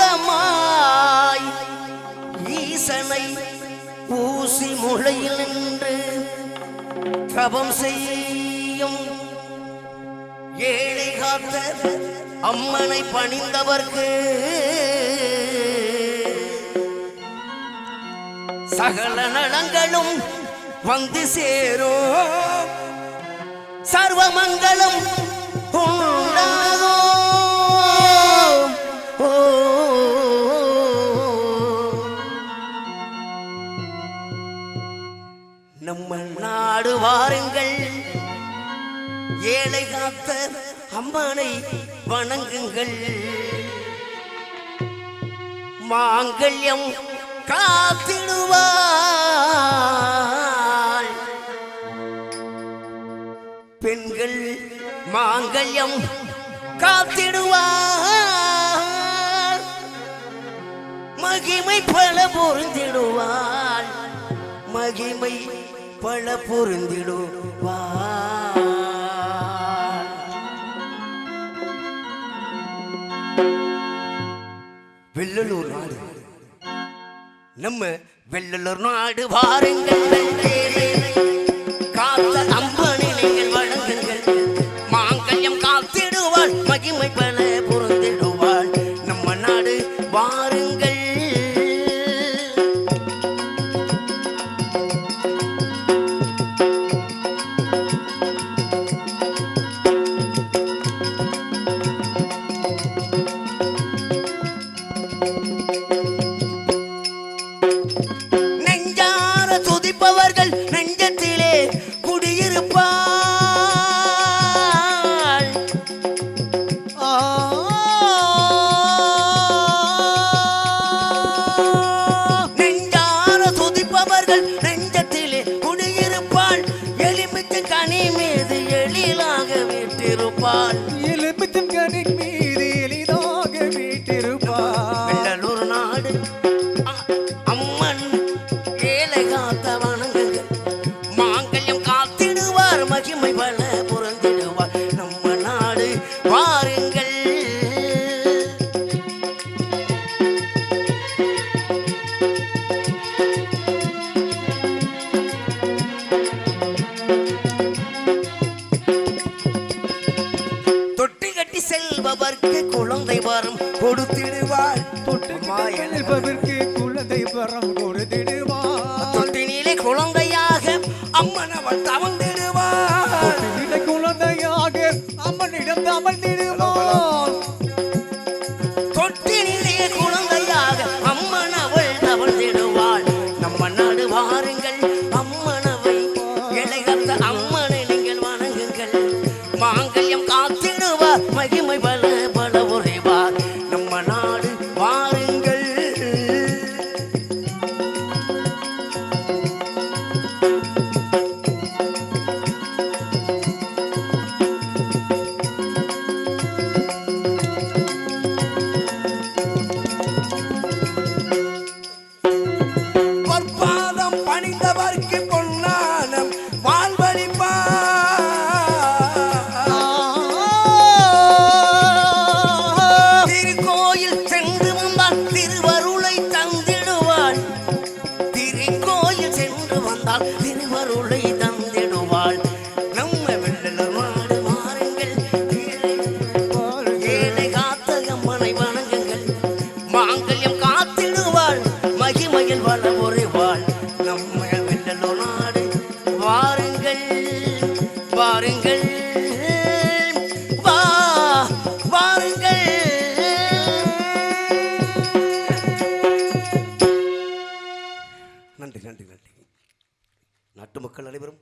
ஏகாந்தமாய் ஈசனை ஊசி முளையில் நின்று கபம் செய்யும் ஏழை காத்த அம்மனை பணிந்தவர்க்கு சகல நலங்களும் வந்து சேரும். சர்வமங்கலம் நாடு வாருங்கள் ஏழை காத்த அம்மனை வணங்குங்கள். மாங்கல்யம் காத்திடுவாள். பெண்கள் மாங்கல்யம் காத்திடுவாள். மகிமை பல பொருந்திடுவாள். மகிமை பல பொருந்திடுவா வெள்ளலூர் நாடு. நம்ம வெள்ளலூர் நாடு வாருங்கள் வீட்டிருப்பாள் எலுமிச்சம் கனி மீது எளிதாக வீட்டிருப்பார் வெள்ளலூர் நாடு அம்மன் ஏழை காத்த வணங்குங்கள் மாங்கல்யம் காத்திடுவார் மகிமை பல செல்பவர்க்கு குழந்தை வரம். கொடுத்து நாடு Yeah. நாட்டு மக்கள் அனைவரும்